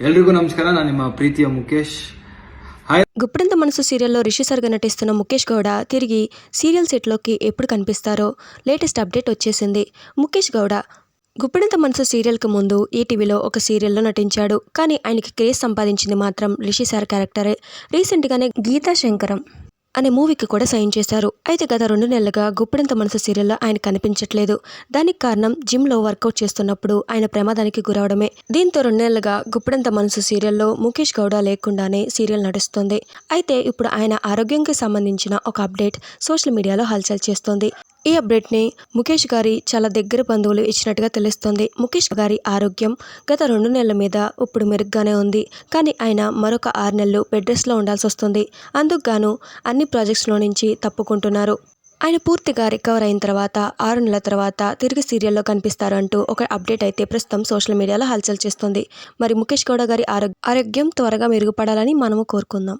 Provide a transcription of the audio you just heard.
ಎಲ್ರಿಗೂ ನಮಸ್ಕಾರ ನಾನು ನಿಮ್ಮ ಪ್ರೀತಿಯ ಮುಖೇಶ್ ಹಾಯ್ గుప్పెడంత మనసు సీరియల్లో రిషి సర్గా నటిస్తున్న ముఖేష్ గౌడ తిరిగి సీరియల్ సెట్లోకి ఎప్పుడు కనిపిస్తారో లేటెస్ట్ అప్డేట్ వచ్చేసింది ముఖేష్ గౌడ గుప్పెడంత మనసు సీరియల్కి ముందు ఈటీవీలో ఒక సీరియల్లో నటించాడు కానీ ఆయనకి క్రేజ్ సంపాదించింది మాత్రం రిషి సార్ క్యారెక్టరే రీసెంట్గానే గీతా శంకరం అనే మూవీకి కూడా సైన్ చేశారు. అయితే గత రెండు నెలలుగా గుప్పిడంత మనసు సీరియల్లో ఆయన కనిపించట్లేదు. దానికి కారణం జిమ్లో వర్కౌట్ చేస్తున్నప్పుడు ఆయన ప్రమాదానికి గురవడమే. దీంతో రెండు నెలలుగా గుప్పిడంత మనసు సీరియల్లో ముఖేష్ గౌడ లేకుండానే సీరియల్ నడుస్తుంది. అయితే ఇప్పుడు ఆయన ఆరోగ్యంకి సంబంధించిన ఒక అప్డేట్ సోషల్ మీడియాలో హల్చల్ చేస్తోంది. ఈ అప్డేట్ని ముఖేష్ గారి చాలా దగ్గర బంధువులు ఇచ్చినట్టుగా తెలుస్తోంది. ముఖేష్ గారి ఆరోగ్యం గత రెండు నెలల మీద ఇప్పుడు మెరుగ్గానే ఉంది. కానీ ఆయన మరొక ఆరు నెలలు బెడ్ రెస్ట్లో ఉండాల్సి వస్తుంది. అందుకు గాను అన్ని ప్రాజెక్ట్స్లో నుంచి తప్పుకుంటున్నారు. ఆయన పూర్తిగా రికవర్ అయిన తర్వాత ఆరు నెలల తర్వాత తిరిగి సీరియల్లో కనిపిస్తారు అంటూ ఒక అప్డేట్ అయితే ప్రస్తుతం సోషల్ మీడియాలో హల్చల్ చేస్తుంది. మరి ముఖేష్ గౌడ గారి ఆరోగ్య ఆరోగ్యం త్వరగా మెరుగుపడాలని మనము కోరుకుందాం.